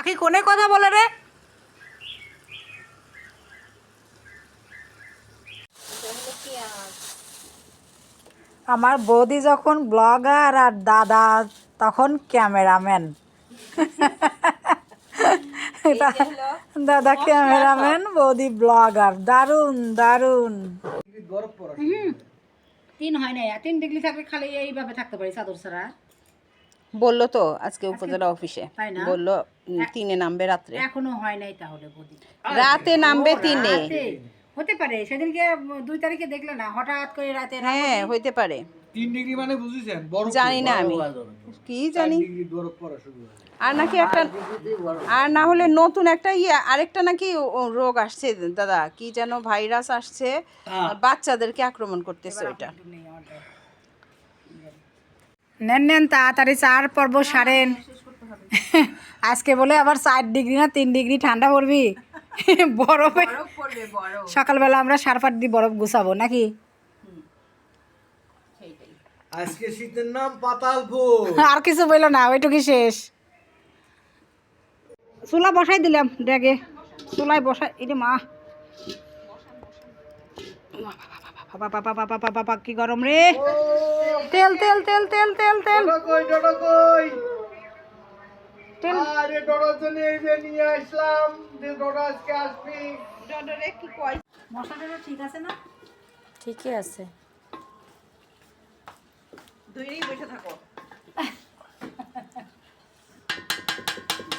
পাখি কোনে কথা বলে রে? আমার বৌদি যখন ব্লগার আর দাদা তখন ক্যামেরাম্যান। দাদা ক্যামেরাম্যান বৌদি ব্লগার। দারুণ দারুণ। তিন হয় না তিন ডিগ্রি থাকলে খালি এইভাবে থাকতে পারি চাদর ছাড়া। বলল তো আজকে উপজেলা অফিসে। বলল তিনে নামবে রাত্রে। এখনও হয় নাই তাহলে রাতে নামবে তিনে। হতে পারে সেদিনকে দুই তারিখে দেখলে না হঠাৎ করে রাতে হ্যাঁ হইতে পারে। তিন ডিগ্রি মানে বুঝেছেন? জানি না আমি। কি জানি? ডিগ্রি বরফ পড়া শুরু হয় আর নাকি একটা আর না। হলে নতুন একটা ইয়ে আরেকটা নাকি রোগ আসছে দাদা। কি যেন ভাইরাস আসছে। বাচ্চাদেরকে আক্রমণ করতেছে ওইটা। নেন নেন তাড়াতাড়ি চার পর্ব সারেন আজকে বলে আবার চার ডিগ্রি না তিন ডিগ্রি ঠান্ডা পড়বি বরফে সকালবেলা আমরা সার পাট দিয়ে বরফ গুছাবো নাকি আজকে শীতের নাম পাতাল ফুল আর কিছু বলল না ওইটুকুই শেষ চুলা বসাই দিলাম ড্যাগে চুলায় বসাই এটা মা বাবা বাবা বাবা বাবা বাবা কি গরম রে তেল তেল তেল তেল তেল তেল। ডোডো কই ডোডো কই তেল। আরে ডোডোর জন্য এই যে নিয়ে আসলাম যে ডোডো আজকে আসবি। ডড়রে কি কই মশলাটা ঠিক আছে না? ঠিকই আছে।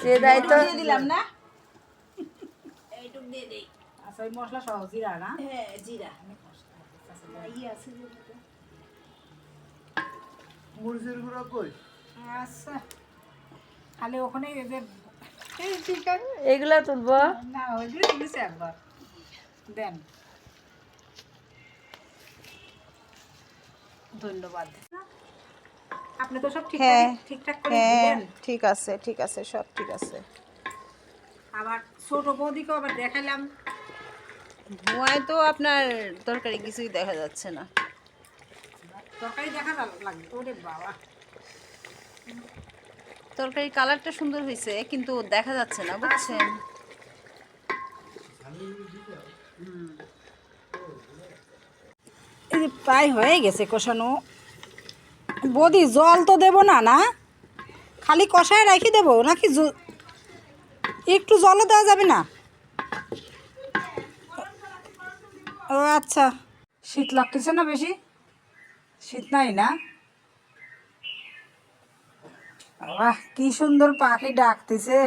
যে দায়িত্ব দিলাম না? আচ্ছা ওই মশলা সহ জিরা না? মরিচের গুঁড়ো কই? আচ্ছা। খালি ওখানে এই যে এগুলা তুলবো। না ওইগুলো একবার। দেন। ধন্যবাদ। আপনি তো সব ঠিক হ্যাঁ ঠিকঠাক করে হ্যাঁ দিলেন। ঠিক আছে ঠিক আছে সব ঠিক আছে। আবার ছোট বৌদিকেও আবার দেখালাম। ধোঁয়ায় তো আপনার তরকারি কিছুই দেখা যাচ্ছে না। তরকারি দেখা লাগবে। ওরে বাবা। তরকারির কালারটা সুন্দর হয়েছে কিন্তু দেখা যাচ্ছে না বুঝছেন? এই প্রায় হয়ে গেছে কষানো। বৌদি জল তো দেবো না না? খালি কষায় রাখি দেবো নাকি একটু জলও দেওয়া যাবে না? ও আচ্ছা। শীত লাগতেছে না বেশি? শীত নাই না? বাহ কি সুন্দর পাখি ডাকতেছে।